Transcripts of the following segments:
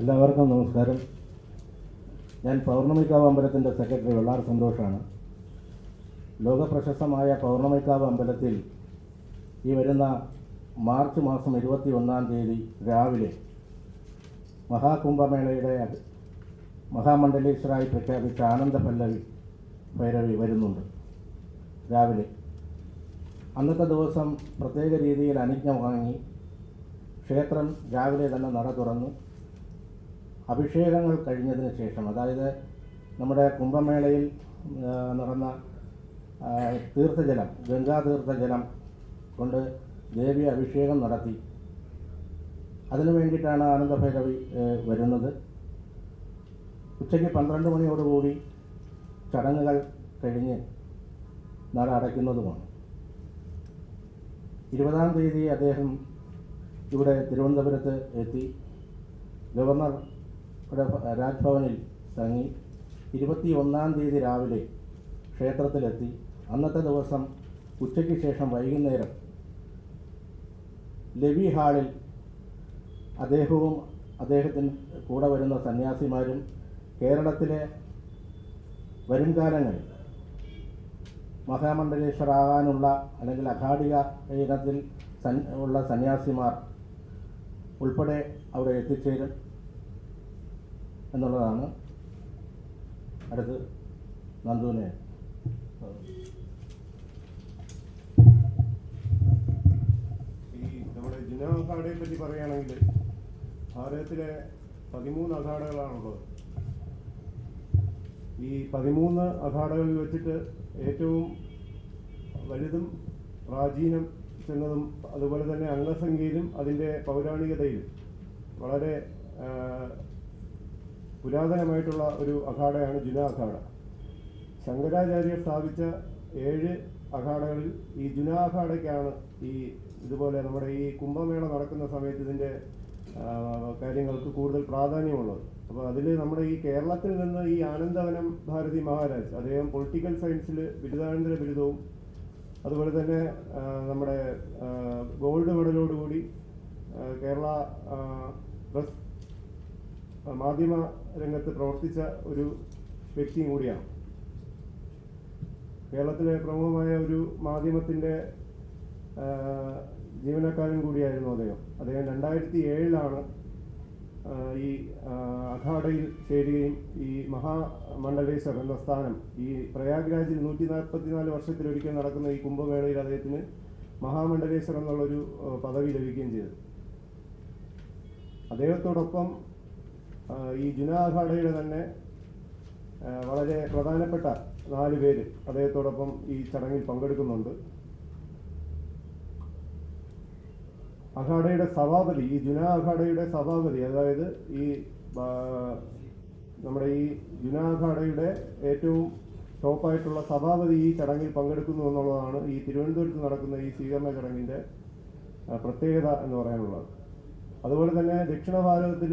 എല്ലാവർക്കും നമസ്കാരം. ഞാൻ പൗർണമിക്കാവ് അമ്പലത്തിന്റെ സെക്രട്ടറി വെള്ളാർ സന്തോഷാണ്. ലോകപ്രശസ്തമായ പൗർണമിക്കാവ് അമ്പലത്തിൽ ഈ വരുന്ന മാർച്ച് മാസം ഇരുപത്തി ഒന്നാം തീയതി രാവിലെ മഹാകുംഭമേളയുടെ മഹാമണ്ഡലേശ്വരായി പ്രഖ്യാപിച്ച ആനന്ദ പല്ലവി ഭൈരവി വരുന്നുണ്ട് രാവിലെ. അന്നത്തെ ദിവസം പ്രത്യേക രീതിയിൽ അനുജ്ഞ വാങ്ങി ക്ഷേത്രം രാവിലെ തന്നെ നട തുറന്നു. അഭിഷേകങ്ങൾ കഴിഞ്ഞതിന് ശേഷം അതായത് നമ്മുടെ കുംഭമേളയിൽ നടന്ന തീർത്ഥജലം ഗംഗാ തീർത്ഥജലം കൊണ്ട് ദേവി അഭിഷേകം നടത്തി. അതിനു വേണ്ടിയിട്ടാണ് ആനന്ദഭൈരവി വരുന്നത്. ഉച്ചയ്ക്ക് പന്ത്രണ്ട് മണിയോടുകൂടി ചടങ്ങുകൾ കഴിഞ്ഞ് നട അടയ്ക്കുന്നതുമാണ്. ഇരുപതാം തീയതി അദ്ദേഹം ഇവിടെ തിരുവനന്തപുരത്ത് എത്തി. ഗവർണർ ഇവിടെ രാജ്ഭവനിൽ തങ്ങി ഇരുപത്തി ഒന്നാം തീയതി രാവിലെ ക്ഷേത്രത്തിലെത്തി. അന്നത്തെ ദിവസം ഉച്ചയ്ക്ക് ശേഷം വൈകുന്നേരം ലവി ഹാളിൽ അദ്ദേഹവും അദ്ദേഹത്തിന് കൂടെ വരുന്ന സന്യാസിമാരും കേരളത്തിലെ വരുംകാലങ്ങൾ മഹാമണ്ഡലേശ്വരാകാനുള്ള അല്ലെങ്കിൽ അഘാടിക ഇനത്തിൽ സൻ ഉള്ള സന്യാസിമാർ ഉൾപ്പെടെ അവിടെ എത്തിച്ചേരും. എന്നുള്ളതാണ് അടുത്ത് നന്ദുവിനെ. ഈ നമ്മുടെ ജിന അഖാഡയെ പറ്റി പറയുകയാണെങ്കിൽ ഭാരതത്തിലെ പതിമൂന്ന് അഖാഡകളാണുള്ളത്. ഈ പതിമൂന്ന് അഖാഡകളിൽ വെച്ചിട്ട് ഏറ്റവും വലുതും പ്രാചീനം ചെന്നതും അതുപോലെ തന്നെ അംഗസംഖ്യയിലും അതിന്റെ പൗരാണികതയിലും വളരെ പുരാതനമായിട്ടുള്ള ഒരു അഖാഡയാണ് ജുന അഖാഡ. ശങ്കരാചാര്യർ സ്ഥാപിച്ച ഏഴ് അഖാഡകളിൽ ഈ ജുന അഖാഡയ്ക്കാണ് ഈ ഇതുപോലെ നമ്മുടെ ഈ കുംഭമേള നടക്കുന്ന സമയത്ത് ഇതിന്റെ കാര്യങ്ങൾക്ക് കൂടുതൽ പ്രാധാന്യമുള്ളത്. അപ്പോൾ അതിൽ നമ്മുടെ ഈ കേരളത്തിൽ നിന്ന് ഈ ആനന്ദവനം ഭാരതി മഹാരാജ് അദ്ദേഹം പൊളിറ്റിക്കൽ സയൻസിൽ ബിരുദാനന്തര ബിരുദവും അതുപോലെ തന്നെ നമ്മുടെ ഗോൾഡ് മെഡലോടുകൂടി കേരള പ്രസ് മാധ്യമ രംഗത്ത് പ്രവർത്തിച്ച ഒരു വ്യക്തിയും കൂടിയാണ്. കേരളത്തിലെ പ്രമുഖമായ ഒരു മാധ്യമത്തിന്റെ ജീവനക്കാരൻ കൂടിയായിരുന്നു അദ്ദേഹം. അദ്ദേഹം രണ്ടായിരത്തി ഏഴിലാണ് ഈ അഖാഡയിൽ ചേരുകയും ഈ മഹാമണ്ഡലേശ്വർ എന്ന സ്ഥാനം ഈ പ്രയാഗ്രാജിൽ നൂറ്റി നാൽപ്പത്തിനാല് വർഷത്തിലൊരിക്കൽ നടക്കുന്ന ഈ കുംഭമേളയിൽ അദ്ദേഹത്തിന് മഹാമണ്ഡലേശ്വർ എന്നുള്ളൊരു പദവി ലഭിക്കുകയും ചെയ്തു. അദ്ദേഹത്തോടൊപ്പം ഈ ജുനാഖാഡയുടെ തന്നെ വളരെ പ്രധാനപ്പെട്ട നാല് പേര് അദ്ദേഹത്തോടൊപ്പം ഈ ചടങ്ങിൽ പങ്കെടുക്കുന്നുണ്ട്. അഖാഡയുടെ സഭാപതി ഈ ജുന അഖാഡയുടെ സഭാപതി അതായത് ഈ നമ്മുടെ ഈ ജുന അഖാഡയുടെ ഏറ്റവും ടോപ്പായിട്ടുള്ള സഭാപതി ഈ ചടങ്ങിൽ പങ്കെടുക്കുന്നു എന്നുള്ളതാണ് ഈ തിരുവനന്തപുരത്ത് നടക്കുന്ന ഈ സ്വീകരണ ചടങ്ങിന്റെ പ്രത്യേകത എന്ന് പറയാനുള്ളത്. അതുപോലെ തന്നെ ദക്ഷിണ ഭാരതത്തിൽ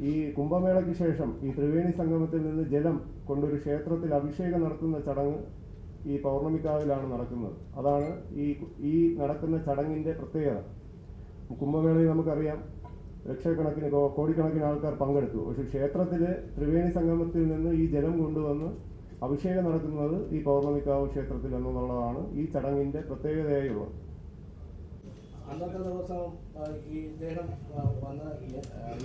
ഈ കുംഭമേളയ്ക്ക് ശേഷം ഈ ത്രിവേണി സംഗമത്തിൽ നിന്ന് ജലം കൊണ്ടൊരു ക്ഷേത്രത്തിൽ അഭിഷേകം നടത്തുന്ന ചടങ്ങ് ഈ പൗർണമിക്കാവിലാണ് നടക്കുന്നത്. അതാണ് ഈ ഈ നടക്കുന്ന ചടങ്ങിന്റെ പ്രത്യേകത. കുംഭമേളയിൽ നമുക്കറിയാം ലക്ഷക്കണക്കിന് കോടിക്കണക്കിന് ആൾക്കാർ പങ്കെടുത്തു. പക്ഷേ ക്ഷേത്രത്തിൽ ത്രിവേണി സംഗമത്തിൽ നിന്ന് ഈ ജലം കൊണ്ടുവന്ന് അഭിഷേകം നടക്കുന്നത് ഈ പൗർണമിക്കാവ് ക്ഷേത്രത്തിൽ എന്നുള്ളതാണ് ഈ ചടങ്ങിന്റെ പ്രത്യേകതയായുള്ളത്. അന്നത്തെ ദിവസം ഈ ഇദ്ദേഹം വന്ന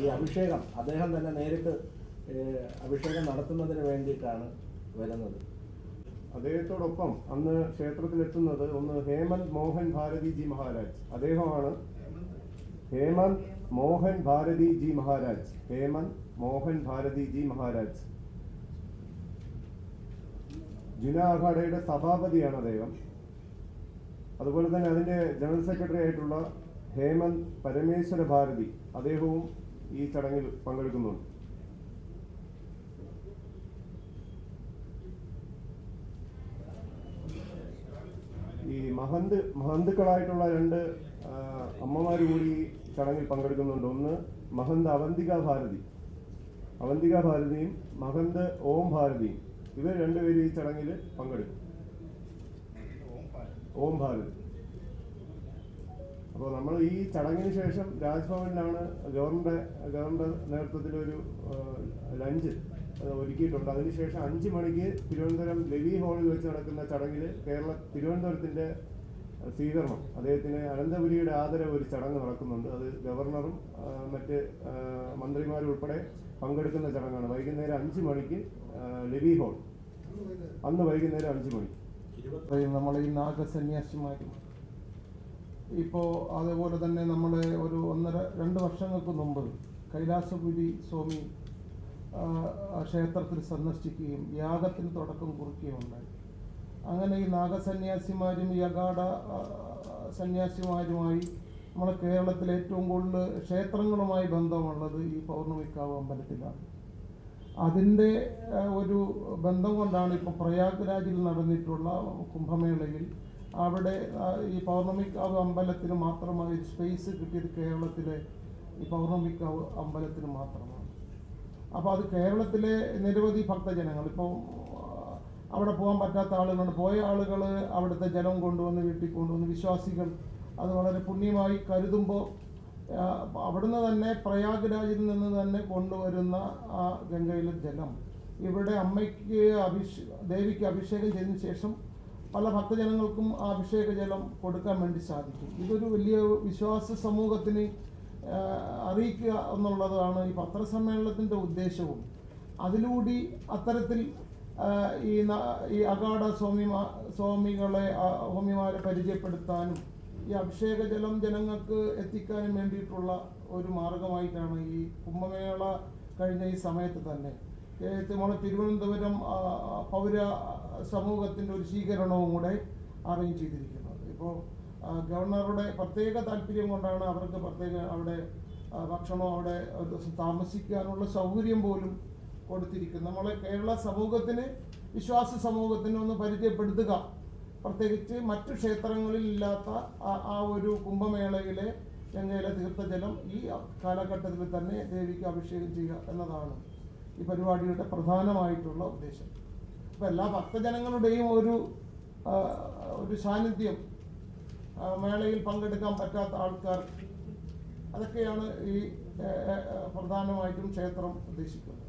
ഈ, അഭിഷേകം അദ്ദേഹം തന്നെ നേരിട്ട് അഭിഷേകം നടത്തുന്നതിന് വേണ്ടിയിട്ടാണ് വരുന്നത്. അദ്ദേഹത്തോടൊപ്പം അന്ന് ക്ഷേത്രത്തിലെത്തുന്നത് ഒന്ന് ഹേമന്ത് മോഹൻ ഭാരതി ജി മഹാരാജ്. അദ്ദേഹമാണ് ഹേമന്ത് മോഹൻ ഭാരതി ജി മഹാരാജ്. ഹേമന്ത് മോഹൻ ഭാരതി ജി മഹാരാജ്. ജുന അഖാഡയുടെ സഭാപതിയാണ് അദ്ദേഹം. അതുപോലെ തന്നെ അതിന്റെ ജനറൽ സെക്രട്ടറി ആയിട്ടുള്ള ഹേമന്ത് പരമേശ്വര ഭാരതി അദ്ദേഹവും ഈ ചടങ്ങിൽ പങ്കെടുക്കുന്നുണ്ട്. ഈ മഹന്ത് മഹന്തുക്കളായിട്ടുള്ള രണ്ട് അമ്മമാർ കൂടി ചടങ്ങിൽ പങ്കെടുക്കുന്നുണ്ട്. ഒന്ന് മഹന്ത് അവന്തിക ഭാരതി. അവന്തിക ഭാരതിയും മഹന്ത് ഓം ഭാരതിയും ഇവർ രണ്ടുപേരും ഈ ചടങ്ങിൽ പങ്കെടുക്കും. ഓം ഭാരത് അപ്പോൾ നമ്മൾ ഈ ചടങ്ങിന് ശേഷം രാജ്ഭവനിലാണ് ഗവർണറുടെ ഗവർണറുടെ നേതൃത്വത്തിൽ ഒരു ലഞ്ച് ഒരുക്കിയിട്ടുണ്ട്. അതിനുശേഷം അഞ്ച് മണിക്ക് തിരുവനന്തപുരം ലെവി ഹാളിൽ വെച്ച് നടക്കുന്ന ചടങ്ങിൽ കേരള തിരുവനന്തപുരത്തിന്റെ സ്വീകരണം അദ്ദേഹത്തിന് അനന്തപുരിയുടെ ആദരവ് ഒരു ചടങ്ങ് നടക്കുന്നുണ്ട്. അത് ഗവർണറും മറ്റ് മന്ത്രിമാരും ഉൾപ്പെടെ പങ്കെടുക്കുന്ന ചടങ്ങാണ്. വൈകുന്നേരം അഞ്ച് മണിക്ക് ലെവി ഹാൾ. അന്ന് വൈകുന്നേരം അഞ്ച് മണി. നമ്മളെ ഈ നാഗസന്യാസിമാരും. ഇപ്പോൾ അതേപോലെ തന്നെ നമ്മൾ ഒരു ഒന്നര രണ്ട് വർഷങ്ങൾക്ക് മുമ്പ് കൈലാസപുരി സ്വാമി ക്ഷേത്രത്തിൽ സന്ദർശിക്കുകയും യാഗത്തിന് തുടക്കം കുറിക്കുകയും ഉണ്ടായി അങ്ങനെ ഈ നാഗസന്യാസിമാരും യഗാഡ സന്യാസിമാരുമായി നമ്മളെ കേരളത്തിൽ ഏറ്റവും കൂടുതൽ ക്ഷേത്രങ്ങളുമായി ബന്ധമുള്ളത് ഈ പൗർണമിക്കാവ് അമ്പലത്തിലാണ് അതിന്റെ ഒരു ബന്ധം കൊണ്ടാണ് ഇപ്പോൾ പ്രയാഗ് രാജിൽ നടന്നിട്ടുള്ള കുംഭമേളയിൽ അവിടെ ഈ പൗർണമിക്കാവ് അമ്പലത്തിന് മാത്രമായി സ്പേസ് കിട്ടിയത് കേരളത്തിലെ ഈ പൗർണമിക്കാവ് അമ്പലത്തിന് മാത്രമാണ്. അപ്പോൾ അത് കേരളത്തിലെ നിരവധി ഭക്തജനങ്ങൾ ഇപ്പോൾ അവിടെ പോകാൻ പറ്റാത്ത ആളുകളുണ്ട് പോയ ആളുകൾ അവിടുത്തെ ജലം കൊണ്ടുവന്ന് വീട്ടിൽ കൊണ്ടുവന്ന് വിശ്വാസികൾ അത് വളരെ പുണ്യമായി കരുതുമ്പോൾ അവിടുന്ന് തന്നെ പ്രയാഗ് രാജിൽ നിന്ന് തന്നെ കൊണ്ടുവരുന്ന ആ ഗംഗയിലെ ജലം. ഇവിടെ അമ്മയ്ക്ക് അഭിഷേ ദേവിക്ക് അഭിഷേകം ചെയ്തതിന് ശേഷം പല ഭക്തജനങ്ങൾക്കും ആ അഭിഷേക ജലം കൊടുക്കാൻ വേണ്ടി സാധിക്കും. ഇതൊരു വലിയ വിശ്വാസ സമൂഹത്തിന് അറിയിക്കുക എന്നുള്ളതാണ് ഈ പത്രസമ്മേളനത്തിന്റെ ഉദ്ദേശവും. അതിലൂടെ അത്തരത്തിൽ ഈ ഈ അഗാഢ സ്വാമി സ്വാമികളെ ഹോമിമാരെ പരിചയപ്പെടുത്താനും ഈ അഭിഷേക ജലം ജനങ്ങൾക്ക് എത്തിക്കാനും വേണ്ടിയിട്ടുള്ള ഒരു മാർഗമായിട്ടാണ് ഈ കുംഭമേള കഴിഞ്ഞ ഈ സമയത്ത് തന്നെ. നമ്മളെ തിരുവനന്തപുരം പൗര സമൂഹത്തിന്റെ ഒരു സ്വീകരണവും കൂടെ അറേഞ്ച് ചെയ്തിരിക്കുന്നത്. ഇപ്പോൾ ഗവർണറുടെ പ്രത്യേക താല്പര്യം കൊണ്ടാണ് അവർക്ക് പ്രത്യേക അവിടെ ഭക്ഷണം അവിടെ താമസിക്കാനുള്ള സൗകര്യം പോലും കൊടുത്തിരിക്കുന്നത്. നമ്മളെ കേരള സമൂഹത്തിന് വിശ്വാസ സമൂഹത്തിന് ഒന്ന് പരിചയപ്പെടുത്തുക. പ്രത്യേകിച്ച് മറ്റു ക്ഷേത്രങ്ങളിൽ ഇല്ലാത്ത ആ- ഒരു കുംഭമേളയിലെ ഗംഗയിലെ തീർത്ഥജലം ഈ കാലഘട്ടത്തിൽ തന്നെ ദേവിക്ക് അഭിഷേകം ചെയ്യുക എന്നതാണ് ഈ പരിപാടിയുടെ പ്രധാനമായിട്ടുള്ള ഉദ്ദേശം. അപ്പോൾ എല്ലാ ഭക്തജനങ്ങളുടെയും ഒരു ഒരു സാന്നിധ്യം മേളയിൽ പങ്കെടുക്കാൻ പറ്റാത്ത ആൾക്കാർ അതൊക്കെയാണ് ഈ പ്രധാനമായിട്ടും ക്ഷേത്രം ഉദ്ദേശിക്കുന്നത്.